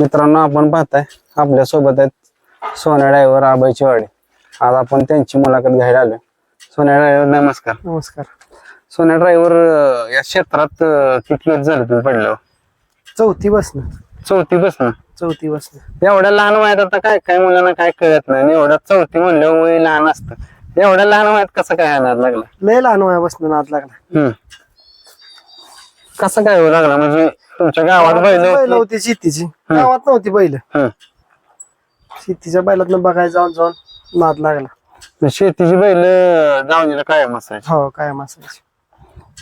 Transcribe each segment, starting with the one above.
मित्रांनो आपण पाहताय आपल्यासोबत आहेत सोन्या ड्रायव्हर आबाईची वाडी आज आपण त्यांची मुलाखत घ्यायला आलोय. सोन्या ड्रायव्हर नमस्कार. नमस्कार. सोन्या ड्रायव्हर या क्षेत्रात अं, किती वर्ष झालं तुम्ही पडलं चौथी बसणं चौथी बसन? चौथी बसणं एवढ्या लहान वयात आता काय काय मुलांना काय कळत नाही आणि एवढ्या चौथी म्हणल्यावर वय लहान असतं. एवढ्या लहान वयात कसं काय येणार लागला? लय लहान वया बसणं नाद लागला. हम्म. कसं काय होऊ लागला? म्हणजे तुमच्या गावात बैल बैल होती? होती शेतीची. गावात नव्हती बैल. शेतीच्या बैलातनं बघायला जाऊन जाऊन नाद लागला. शेतीची बैल जाऊन कायम असायची. हो काय मासायची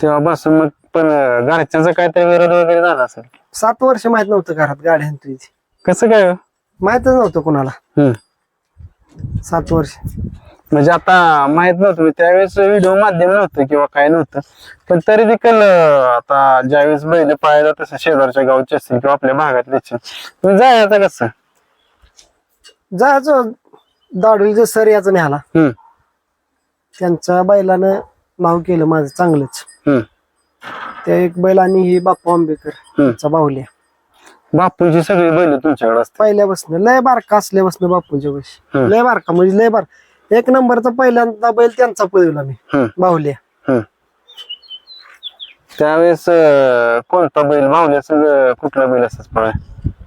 तेव्हापासून मग पण अं, घरच्यांचा काय ते विरोध वगैरे झाला असेल? सात वर्ष माहीत नव्हतं घरात गाडी आणतो कसं काय हो? माहितच नव्हतं कोणाला. हम्म. सात वर्ष. म्हणजे आता माहीत नव्हतं त्यावेळेस व्हिडिओ माध्यम नव्हतं किंवा काय नव्हतं. पण तरी देखील आता ज्यावेळेस बैल पाहायला तसं शेजारच्या गावचे असतील किंवा आपल्या भागातले असतील जायचं कसं? जायचं. दाडुलीचं सर याचं न्याला त्यांच्या बैलानं नाव केलं माझं चांगलंच. त्या एक बैल आणि ही बाप्पा आंबेकर यांचा बाहुल्या बापूंची सगळी बैल तुमच्याकडे पहिल्यापासून लय बारका असल्यापासून बापूंच्या पैसे. लय बारका म्हणजे लय बार एक नंबरचा पहिल्यांदा बैल त्यांचा पळवला मी बाहुल्या त्यावेळेस अं, कोणता बैल? सगळं कुठला बैल असतात पळा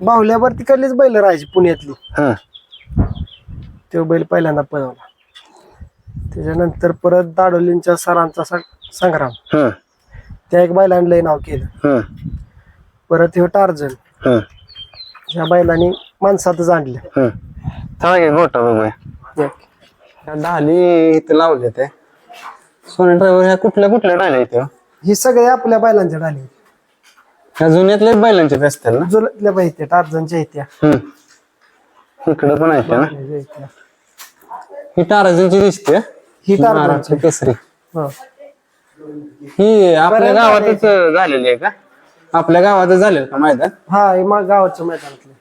बाहुल्यावर तिकडलीच बैल राहायची पुण्यातली. तो बैल पहिल्यांदा पळवला. त्याच्यानंतर परत दाडोलींच्या सरांचा स- संग्राम. त्या एक बैलाने लय नाव केलं. परत ह्यो टार्जन. ह्या बैलांनी माणसातच आणलं. चला गोटा बघूया एक. ह्या डाली इथे लावले ते. सोने ड्रायव्हर ह्या कुठल्या कुठल्या डाल्या इथे ही सगळे आपल्या बैलांच्या डाली ह्या जुन्यातल्याच बैलांचे असतील ना? जुलतल्या पाहिजे टार्जनच्या इत्या हम्म. इकडे पण आहेत ना. ही टाराजनची दिसते. ही टार्जनची. महाराष्ट्र केसरी. हो. ही आपल्या गावातच झालेली आहे का? आपल्या गावातच झालेलं का मैदान? हा हे मग गावाच्या मैदानातले.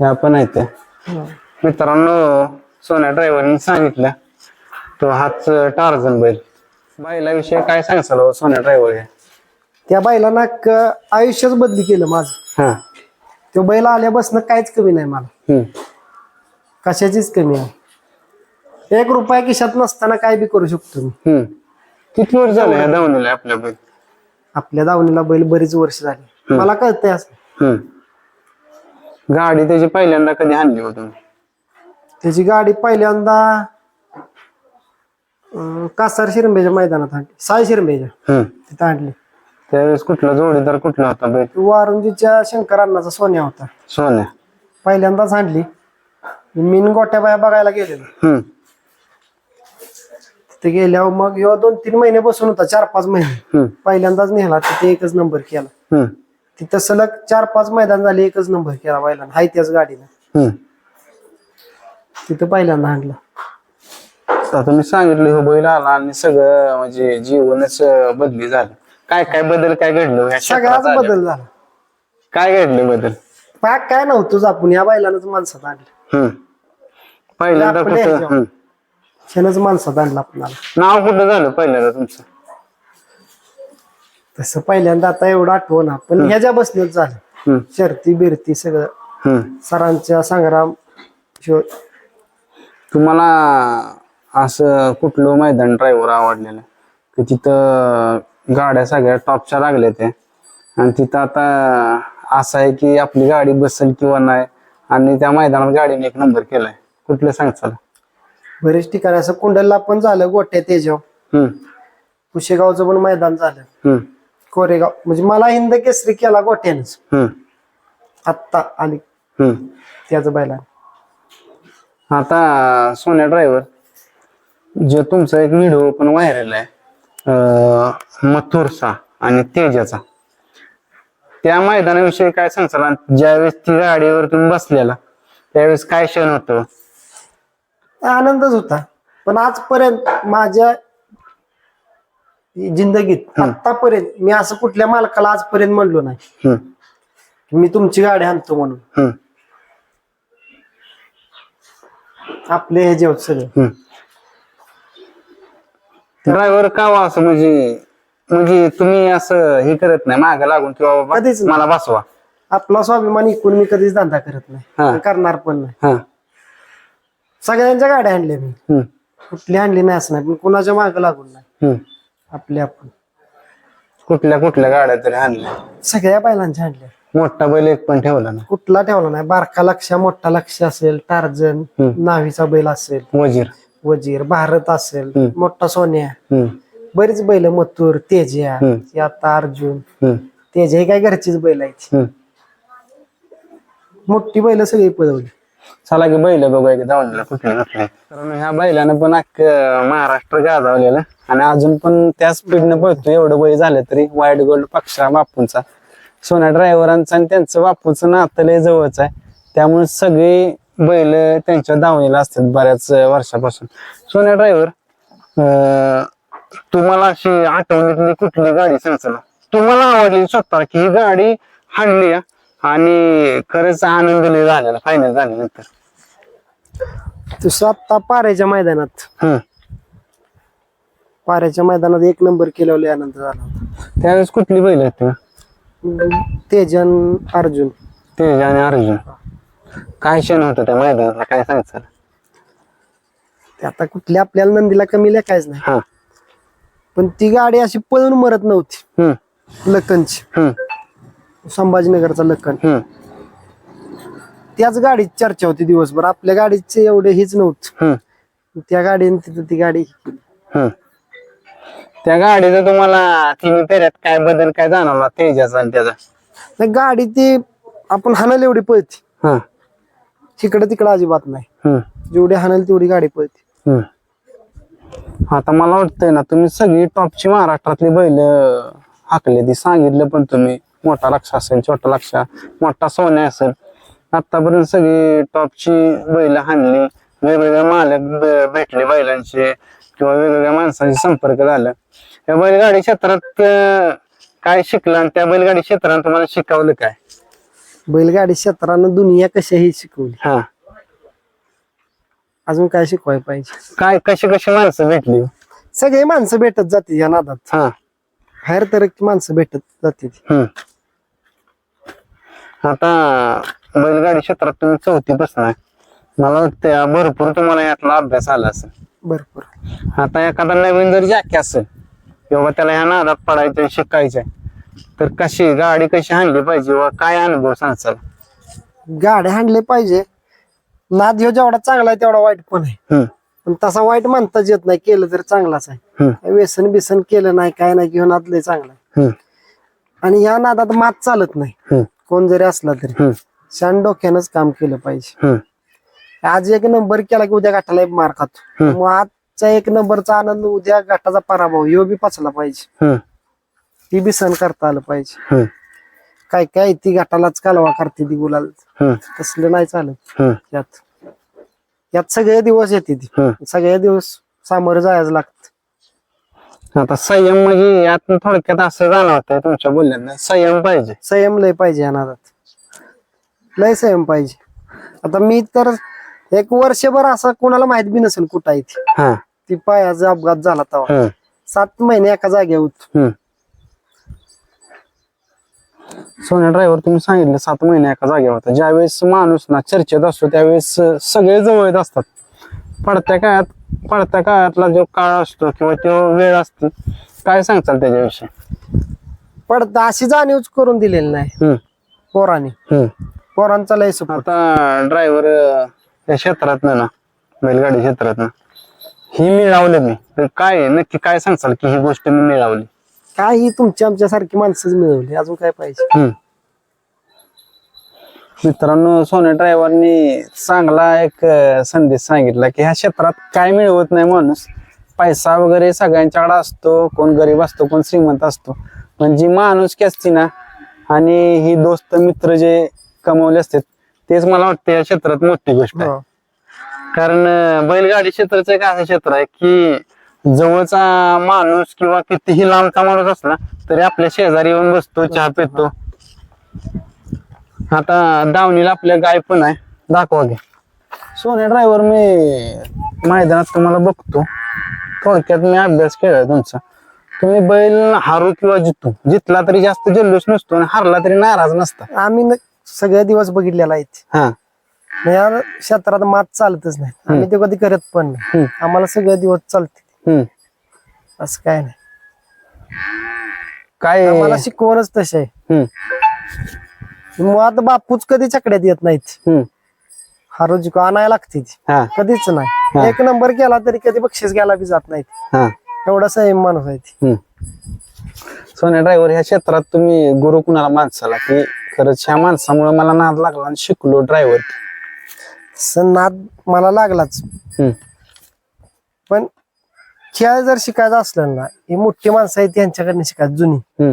ह्या पण आहेत त्या. हो. मित्रांनो सोन्या ड्रायव्हरने सांगितलं. तो हाच टार्झन बैल. बैलाविषयी काय सांगसाल हो सोन्या ड्रायव्हर त्या बैलांना क- आयुष्यच बदली केलं माझं. हा. तो बैल आल्यापासून काहीच कमी नाही मला. हम्म. कशाचीच कमी आहे एक रुपया खिशात नसताना काय बी करू शकतो मी. हम्म. किती वर्ष झालं या धावणीला आपल्या बैल? आपल्या दावणीला बैल बरीच वर्ष झाली. मला कळतंय असं. हम्म. गाडी त्याची पहिल्यांदा कधी आणली हो तुम्ही? त्याची गाडी पहिल्यांदा अं, कासार शिरंबेच्या मैदानात आणली. साय शिरंबेच्या हम्म तिथं आणली. त्यावेळेस कुठला जोडीदार कुठला होता बैल वारुंजीच्या शंकर अण्णाचा सोन्या होता. सोन्या. पहिल्यांदाच आणली. मीन गोट्या बाया बघायला गेलेलो. हम्म. तिथे गेल्यावर मग ह्यो दोन तीन महिने बसून होता चार पाच महिने. हम्म. पहिल्यांदाच नेला तिथे एकच नंबर केला. हम्म. तिथं सलग चार पाच मैदान झाले एकच नंबर केला बैलानं. हाय त्याच गाडीनं. हम्म. तिथं पहिल्यांदा आणला. आता तुम्ही सांगितलं हो बैल आला आणि सगळं म्हणजे जीवनच अं, बदली झालं. काय काय बदल काय घडलं? ह्या क्षेत्रात सगळाच आल्यावर? बदल झाला. काय घडले बदल? पाक काय नव्हतंच आपण या बैलानंच माणसात आणलं. हम्म. पहिल्यांदा आपल्या कुठं? ह्याच्यावर. हम्म. शेनच माणसात आणलं आपणाला नाव कुठं झालं पहिल्यांदा तुमचं? तसं पहिल्यांदा आता एवढं आठवण पण ह्याच्या बसण्यात झालं. हम्म. शर्ती बिरती सगळं. हम्म. सरांच्या संग्राम शिव तुम्हाला असं कुठलं मैदान ड्रायव्हर आवडलेलं? की तिथं गाड्या सगळ्या टॉपच्या लागल्या ते आणि तिथं आता असं आहे की आपली गाडी बसेल किंवा नाही आणि त्या मैदानात गाडीने एक नंबर केलाय. कुठलं सांगचाल बरेच ठिकाणी असं कुंडलला पण झालं गोट्या तेजाव. हम्म. कुशेगावचं पण मैदान झालं. हम्म. कोरेगाव म्हणजे मला हिंद केसरी केला गोट्यानेच. हम्म. आत्ता आली हम्म. त्याच बैला आता सोन्या ड्रायव्हर जो तुमचा एक व्हिडिओ पण व्हायरल आहे मथुरचा आणि तेजाचा. त्या मैदानाविषयी काय सांगचाल आणि ज्यावेळेस ती गाडीवर तुम्ही बसलेला त्यावेळेस काय क्षण होतं? आनंदच होता. पण आजपर्यंत माझ्या जिंदगीत आतापर्यंत मी असं कुठल्या मालकाला आजपर्यंत म्हणलो नाही. मी तुमची गाडी आणतो म्हणून. आपले हे जेवत सगळं. हम्म. ड्रायव्हर का वा असं म्हणजे म्हणजे तुम्ही असं हे करत नाही मागे लागून किंवा बाबा कधीच नाही. मला बसवा. आपला स्वाभिमान इकून मी कधीच धंदा करत हा. नाही करणार पण नाही. हा. सगळ्यांच्या गाड्या आणल्या मी. हम्म, कुठली आणली नाही असं नाही. पण कुणाच्या मागं लागून नाही. हम्म. आपले आपण. कुठल्या कुठल्या गाड्या तरी आणल्या. सगळ्या बैलांच्या आणल्या. मोठा बैल एक पण ठेवला ना कुठला ठेवला नाही. बारका लक्ष मोठा लक्ष असेल टार्जन हम्म. नावीचा बैल असेल. वजीर. वजीर भारत असेल. हम्म. मोठा सोन्या. हम्म, बरीच बैल मथुर तेजा हम्म. ती आता अर्जुन. हम्म, तेजा ही काय घरचीच बैल आहेत. हम्म. मोठी बैल सगळी पदवली चला की बैल बघूया की कुठल्या कारण ह्या बैलानं पण अख्खं महाराष्ट्र गाजवलेलं. आणि अजून पण त्या स्पीडनं पळतो एवढं वय झालं तरी वाईट गोल्ड पक्षा बापूंचा. सोन्या ड्रायव्हरांचा आणि त्यांचं बापूचं नातं लय जवळच आहे. त्यामुळे सगळे बैल त्यांच्या दावणीला असतात बऱ्याच वर्षापासून. सोन्या ड्रायव्हर तुम्हाला अशी आठवणीतली कुठली गाडी सांगताना? तुम्हाला आवडली स्वतः की ही गाडी हाणली आणि खरंच आनंद लय झालेला फायनल झाल्यानंतर? तसं आता पाऱ्याच्या मैदानात. पाऱ्याच्या मैदानात एक नंबर केल्यावर आनंद झाला होता. त्यावेळेस कुठली बैल आहेत तेजन अर्जुन. तेज आणि अर्जुन. काय क्षण होतं त्या मैदानातला? काय सांगचाल ते आता कुठल्या आपल्याला नंदीला कमी लेखायच नाही. हा. पण ती गाडी अशी पळून मरत नव्हती. हम्म. लखनची. हम्म. संभाजीनगरचा लखन. हम्म. त्याच गाडीत चर्चा होती दिवसभर. आपल्या गाडीचे एवढे हीच नव्हतं. हम्म. त्या गाडीने तिथं ती गाडी. हम्म. त्या गाडीचं तुम्हाला तिन्ही फेऱ्यात काय बदल काय जाणवला तेजाचा आणि त्याचा? नाही, गाडी ती आपण हाणाल एवढी पळते. हा. तिकडं तिकडं अजिबात नाही. हम्म जेवढी हाणाल तेवढी गाडी पळते. हम्म आता मला वाटतंय ना तुम्ही सगळी टॉपची महाराष्ट्रातली बैल हाकले ती सांगितलं पण तुम्ही. मोठा लक्ष असेल छोटा लक्ष. मोठा सोन्या असेल. आतापर्यंत सगळी टॉपची बैल हाणली. वेगवेगळे मालक ब- भेटले बैलांचे. किंवा वेगवेगळ्या माणसांशी संपर्क झाला. या बैलगाडी क्षेत्रात काय शिकलं आणि त्या बैलगाडी क्षेत्रात तुम्हाला शिकवलं काय? बैलगाडी क्षेत्रानं दुनिया कशाही शिकवली. हा. अजून काय शिकवायला पाहिजे? काय कशी कशी माणसं भेटली? सगळे माणसं भेटत जाते या नादात. हा. बाहेर तर माणसं भेटत जाते. हम्म. आता बैलगाडी क्षेत्रात तुम्ही चौथी बसणार मला वाटतं भरपूर तुम्हाला यातला अभ्यास आला असेल. भरपूर. आता एखादा नवीन जर जॅकी असेल किंवा त्याला ह्या नादात पडायचं शिकायचंय तर कशी गाडी कशी आणली पाहिजे व काय अनुभव सांगचाल गाड्या हाणले पाहिजे. नाद ह्यो जेवढा चांगला आहे तेवढा वाईट पण आहे. हम्म, पण तसा वाईट म्हणताच येत नाही केलं तर चांगलाच आहे. हम्म, व्यसन बिसन केलं नाही काय नाही घेऊन नाद लय चांगला आहे. हम्म, आणि या नादात मात चालत नाही. हम्म, कोण जरी असला तरी. हम्म, शान डोक्यानंच काम केलं पाहिजे. हम्म, आज एक नंबर केला की उद्या गाठाला एक मार खातो. मग आजचा एक नंबरचा आनंद उद्या गाठाचा पराभव ह्यो बी पचला पाहिजे. ती बी सण करता आलं पाहिजे. काय काय ती गाठालाच कालवा करते ती गुलाल. तसलं नाही चालत. यात यात सगळे दिवस येते ती. सगळे दिवस सामोरं जायचं लागत. आता संयम म्हणजे यात थोडक्यात असं जाणवतंय तुमच्या बोलण्यात संयम पाहिजे. संयम लय पाहिजे या नादात लय संयम पाहिजे. आता मी तर एक वर्षभर असं कोणाला माहीत बी नसेल कुठं आहे ती. हा. ती पायाचा अपघात झाला तेव्हा. सात महिने एका जागेवर होतो. हम्म. सोन्या ड्रायव्हर तुम्ही सांगितलं सात महिने एका जागेवर होता. ज्यावेळेस माणूस ना चर्चेत असतो त्यावेळेस अं, सगळे जवळ येत असतात. पडत्या काळात पडत्या काळातला जो काळ असतो किंवा तो वेळ असते काय सांगताल त्याच्याविषयी? पण अशी जाणीवच करून दिलेली नाही. हम्म, पोराने. हम्म. पोरांचा लय सपोर्ट आता ड्रायव्हर या क्षेत्रात ना बैलगाडी क्षेत्रात ना ही मिळवली मी. तर काय आहे? नक्की काय सांगचाल की ही गोष्ट मी मिळवली? काय ही तुमची आमच्या सारखी माणसंच मिळवली? अजून काय पाहिजे? हम्म. मित्रांनो सोने ड्रायव्हरनी चांगला एक अं, संदेश सांगितला की ह्या क्षेत्रात काय मिळवत नाही माणूस. पैसा वगैरे सगळ्यांच्याकडे असतो. कोण गरीब असतो कोण श्रीमंत असतो. पण जी माणुसकी असते ना आणि ही दोस्त मित्र जे कमवले असतात तेच मला वाटतं या क्षेत्रात मोठी गोष्ट आहे. हो. कारण बैलगाडी क्षेत्राचं एक असं क्षेत्र आहे की जवळचा माणूस किंवा कितीही लांबचा माणूस असला तरी आपल्या शेजारी येऊन बसतो चहा पितो. आता दावणीला आपल्या गाय पण आहे. दाखवा घे सोने ड्रायव्हर मी मैदानात तुम्हाला बघतो. थोडक्यात मी अभ्यास केलाय तुमचा. तुम्ही बैल हारू किंवा जितू. जितला तरी जास्त जल्लोष नसतो आणि हारला तरी नाराज नसता. आम्ही न- सगळे दिवस बघितलेला आहे हा. या क्षेत्रात मात चालतच नाही. आम्ही ते कधी करत पण नाही. आम्हाला सगळे दिवस चालते. हम्म. असं काय नाही. काय आम्हाला शिकवणच तसे आहे. हम्म. मुळात बापूच कधी चकड्यात येत नाहीत. हम्म. हारो जिको आणायला लागते ती. हा. कधीच हा. नाही एक नंबर केला तरी कधी बक्षीस घ्यायला बी जात नाहीत. हा. एवढा संयम माणूस आहे ती. हम्म. सोन्या ड्रायव्हर ह्या क्षेत्रात तुम्ही गुरु कुणाला माणसाला? की खरंच ह्या माणसामुळे मला नाद लागला आणि शिकलो ड्रायव्हर नाद मला लागलाच. पण खेळ जर शिकायचं असलं ना ही मोठी माणसं आहेत त्यांच्याकडनं शिकायचं जुनी.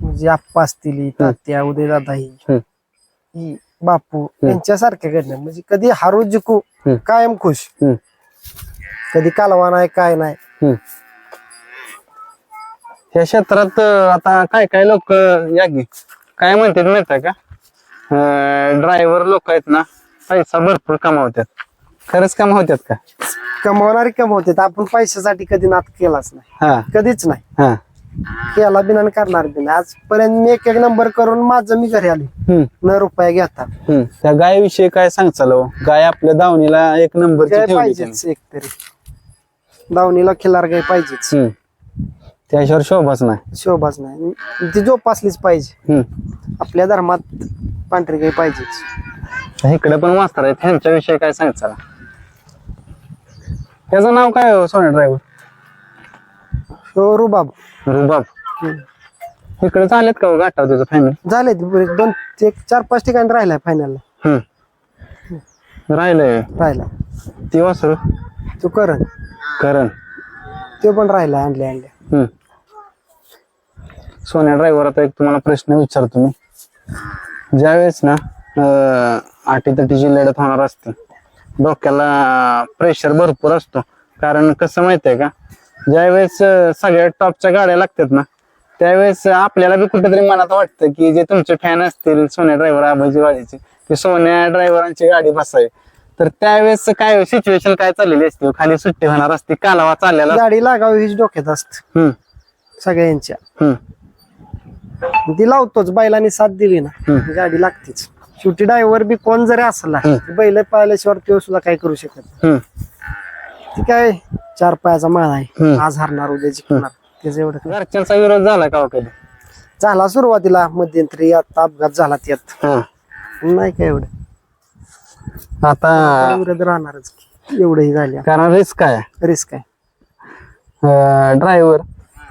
म्हणजे आप्पा असतील ही, तात्या उदयदादा ही. हम्म. ही बापू यांच्यासारख्याकडनं. म्हणजे कधी हारू जिकू हम्म. कायम खुश. हम्म. कधी कालवा नाही काय नाही. ह्या क्षेत्रात आता काय काय लोक या की काय म्हणतात माहीत आहे का? ड्रायव्हर लोक आहेत ना पैसा भरपूर कमावतात. खरंच कमावतात का? कमावणारे कमवतात. आपण पैशासाठी कधी नाद केलाच नाही. हा. कधीच नाही. हा. केला बिना आणि करणार बिना. आजपर्यंत मी एक एक नंबर करून माझं मी घरी आले हम्म. न रुपया घेता. हम्म. त्या गायविषयी काय सांगचाल हो? गाय आपल्या दावणीला एक त्यांनी. पाहिजेच एक तरी दावणीला खिलार गाय पाहिजेच. हम्म. त्याशिवाय शोभाच नाही. शोभाच नाही. ती जोपासलीच पाहिजे. हम्म. आपल्या धर्मात पांढरी गाय पाहिजेच. इकडे पण मास्तर आहेत. ह्यांच्याविषयी काय सांगचाल त्याचं नाव काय हो सोन्या ड्रायव्हर हो रुबाब. रुबाब. इकडे चालेत का हो गाठाव त्याचं फॅमिली झाले ते दोन एक चार पाच ठिकाणी राहिलाय फायनलला राहिलंय. राहिला. ती वासरू? तो करण. करण. तो पण राहिला आणले आणले हम्म. सोन्या ड्रायव्हर आता एक तुम्हाला प्रश्न विचारतो मी. ज्यावेळेस ना आटीतटीची लढत होणार असते डोक्याला प्रेशर भरपूर असतो. कारण कसं माहितीये का ज्यावेळेस सगळ्या टॉपच्या गाड्या लागतात ना त्यावेळेस आपल्याला बी कुठेतरी मनात वाटतं की जे तुमचे फॅन असतील सोन्या ड्रायव्हर आबाजी वाडीचे की सोन्या ड्रायव्हरांची गाडी बसावी. तर त्यावेळेस काय सिच्युएशन काय चाललेली असते? खाली सुट्टी होणार असते कालावा चाललेला गाडी लागावी हीच डोक्यात असत. सगळ्यांच्या. ती लावतोच बैलांनी साथ दिली ना. हम्म. गाडी लागतेच. शेवटी ड्रायव्हर बी कोण जरी असला. बैल पाहिल्याशिवाय तो सुद्धा काय करू शकत ती काय चार पायाचा माळ आहे. आज हरणार उद्या जिंकणार. त्याचं एवढं. घरच्यांचा विरोध झाला का हो झाला सुरुवातीला मध्यंतरी आता अपघात झाला त्यात. नाही काय एवढं. आता विरोध राहणारच एवढंही झाल्या कारण रिस्क आहे रिस्क आहे. ड्रायव्हर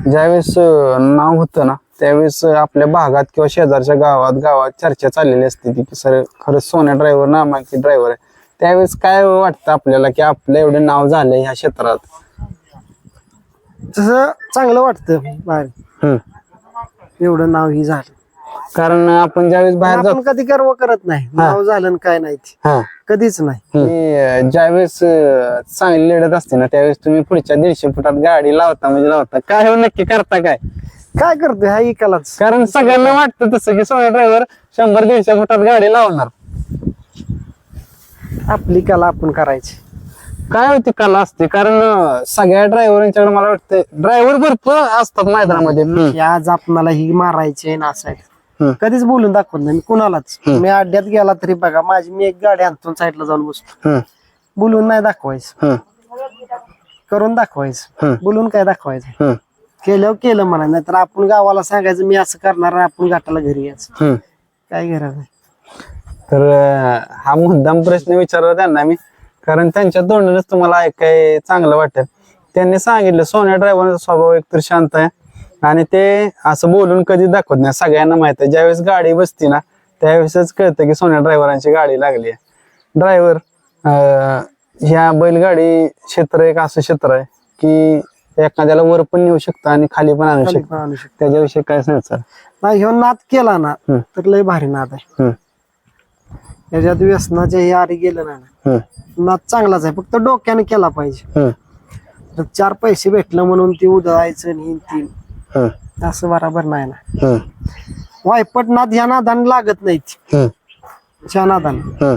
ज्यावेळेस अं, नाव होतं ना त्यावेळेस आपल्या भागात किंवा शेजारच्या गावात गावात चर्चा चाललेली असते ती की सर खरंच सोन्या ड्रायव्हर नामांकित ड्रायव्हर आहे. त्यावेळेस काय वाटतं आपल्याला की आपलं एवढं नाव झालंय ह्या क्षेत्रात? तसं चांगलं वाटतं बाहेर. हम्म. एवढं नाव ही झालं. कारण आपण ज्यावेळेस बाहेर जातो आपण कधी गर्व करत नाही. नाव झालं आणि काय नाही ते. हा. कधीच नाही. अं, ज्यावेळेस अं, चांगली लढत असते ना त्यावेळेस तुम्ही पुढच्या दीडशे फुटात गाडी लावता म्हणजे लावता. काय हो नक्की करता काय? काय करतोय हा इकालाच? कारण सगळ्यांना वाटतं तसं की सोन्या ड्रायव्हर शंभर दीडशे फुटात गाडी लावणार. आपली कला आपण करायची. काय होती कला असते? कारण अं, सगळ्या ड्रायव्हरांच्याकडे मला वाटतं ड्रायव्हर भरपूर असतात मैदानामध्ये. हम्म, की आज आपणाला ही मारायची नासायचं हम्म, कधीच बोलून दाखवत नाही. मी कुणालाच. मी अड्ड्यात गेला तरी बघा माझी मी एक गाडी आणतो साईडला जाऊन बसतो. हम्म, बोलून नाही दाखवायचं. हम्म, करून दाखवायचं. हम्म. बोलून काय दाखवायचं? हम्म, केल्यावर केलं म्हणा नाहीतर आपण गावाला सांगायचं मी असं करणार आणि आपण घाटाला घरी यायचं. हम्म. काय गरज नाही तर अं, हा मुद्दाम प्रश्न विचारला त्यांना मी. कारण त्यांच्या तोंडूनच तुम्हाला ऐकाय चांगलं वाटेल त्यांनी सांगितलं सोन्या ड्रायव्हरचा स्वभाव एकतर शांत आहे आणि ते असं बोलून कधी दाखवत नाही. सगळ्यांना माहीत आहे ज्यावेळेस गाडी बसती ना त्यावेळेसच कळतं की सोन्या ड्रायव्हरांची गाडी लागली आहे. ड्रायव्हर ह्या बैलगाडी क्षेत्र एक असं क्षेत्र आहे की एखाद्याला वर पण नेऊ शकतं आणि खाली पण आणू खाली शकतं. पण आणू शकतो. त्याच्याविषयी काय सांगचाल नाही ह्यो नाद केला ना हम्म. तर लय भारी नाद आहे. हम्म, याच्यात व्यसनाच्या हे आरी गेलं नाही ना. हम्म, नाद चांगलाच आहे फक्त डोक्याने केला पाहिजे. हम्म, तर चार पैसे भेटलं म्हणून ती उधळायचं आणि ती हम्म, असं बराबर नाही ना. हम्म, वायपट नाद ह्या नादाने लागत नाहीत. हम्म, ह्या नादाने. हम्म,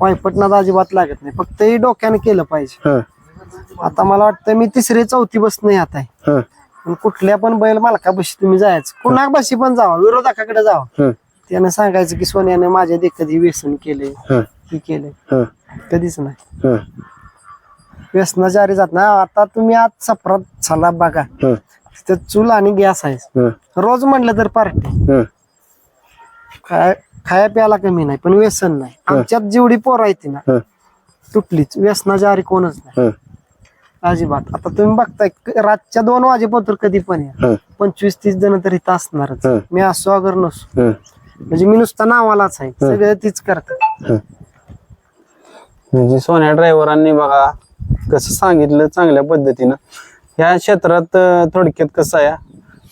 वायपट नाद अजिबात लागत नाही फक्त ही डोक्याने केलं पाहिजे. हम्म, आता मला वाटतं मी तिसरी चौथी बस नाही आता आहे. पण कुठल्या पण बैल मालकापाशी तुम्ही जायचं. कुणापाशी पण जावा विरोधकाकडे जावा. त्यानं सांगायचं की सोन्याने माझ्या देखत हे व्यसन केले हे. केले. कधीच नाही. हम्म, व्यसनाच्या आरी जात नाही. आता तुम्ही आज सपरात चला बघा. तिथे चूल आणि गॅस आहे. रोज म्हटलं तर पार्टी. हम्म, काय खाया प्यायला कमी नाही पण व्यसन नाही. आमच्यात जेवढी पोरं आहेत ना तुटलीच. व्यसनाच्या आरी कोणच नाही. अजिबात. आता तुम्ही बघताय रातच्या दोन वाजेपर्यंत कधी पण या. पंचवीस तीस जण तर इथं असणारच. मी असो अगर नसो. म्हणजे मी नुसता नावालाच आहे. सगळं तीच करतात. म्हणजे सोन्या ड्रायव्हरांनी बघा कसं सांगितलं चांगल्या पद्धतीनं. या क्षेत्रात थोडक्यात कसं आहे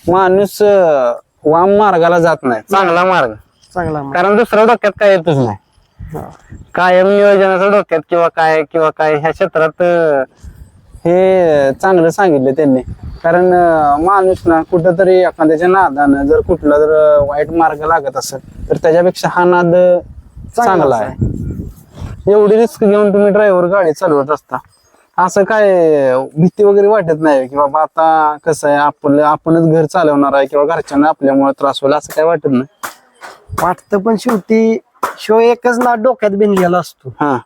माणूस वाम मार्गाला जात नाही. चांगला मार्ग. चांगला. कारण दुसऱ्या डोक्यात काय येतच नाही. हा. कायम नियोजनाचं डोक्यात किंवा काय किंवा काय ह्या क्षेत्रात हे चांगलं सांगितलं त्यांनी. कारण माणूस ना कुठंतरी एखाद्याच्या नादानं जर कुठला जर वाईट मार्ग लागत असेल तर त्याच्यापेक्षा हा नाद चांगला आहे. एवढी रिस्क घेऊन तुम्ही ड्रायव्हर गाडी चालवत असता. असं काय भीती वगैरे वाटत नाही की बाबा आता कसं आहे आपलं आपणच घर चालवणार आहे किंवा घरच्यांना आपल्यामुळे त्रास होईल असं काय वाटत नाही. वाटतं पण शेवटी शो एकच ना डोक्यात बिनलेला असतो. हा.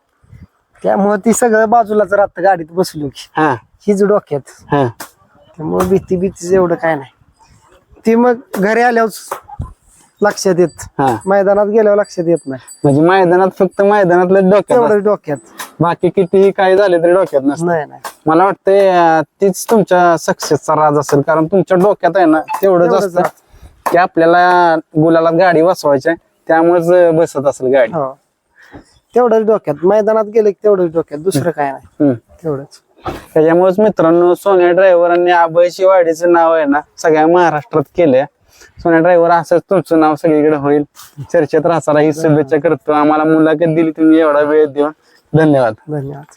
त्यामुळे ती सगळं बाजूलाच राहतं गाडीत बसलो की. हा. हीच डोक्यात. हा. त्यामुळे भीती भीतीच एवढं काय नाही. ती मग घरी आल्यावर लक्षात येत. हा. मैदानात गेल्यावर लक्षात येत नाही. म्हणजे मैदानात फक्त मैदानातलं डोक्यात. तेवढं डोक्यात. बाकी कितीही काय झाले तरी डोक्यात नसतं. नाही नाही. मला वाटतंय अं, तीच तुमच्या सक्सेसचा राज असेल. कारण तुमच्या डोक्यात आहे ना तेवढंच तेवढंच असतं की आपल्याला गुलाला गाडी बसवायची आहे, त्यामुळेच बसत असेल गाडी. हो. तेवढंच डोक्यात. मैदानात गेलं की तेवढंच डोक्यात. दुसरं काय नाही. तेवढंच. त्याच्यामुळेच मित्रांनो सोन्या ड्रायव्हरांनी अभयशी वाडीचं नाव आहे ना सगळ्या महाराष्ट्रात केलंय. सोन्या ड्रायव्हर असंच तुमचं नाव सगळीकडे होईल. चर्चेत राहताना ही शुभेच्छा करतो. आम्हाला मुलाखत दिली तुम्ही एवढा वेळ देऊन. धन्यवाद. धन्यवाद.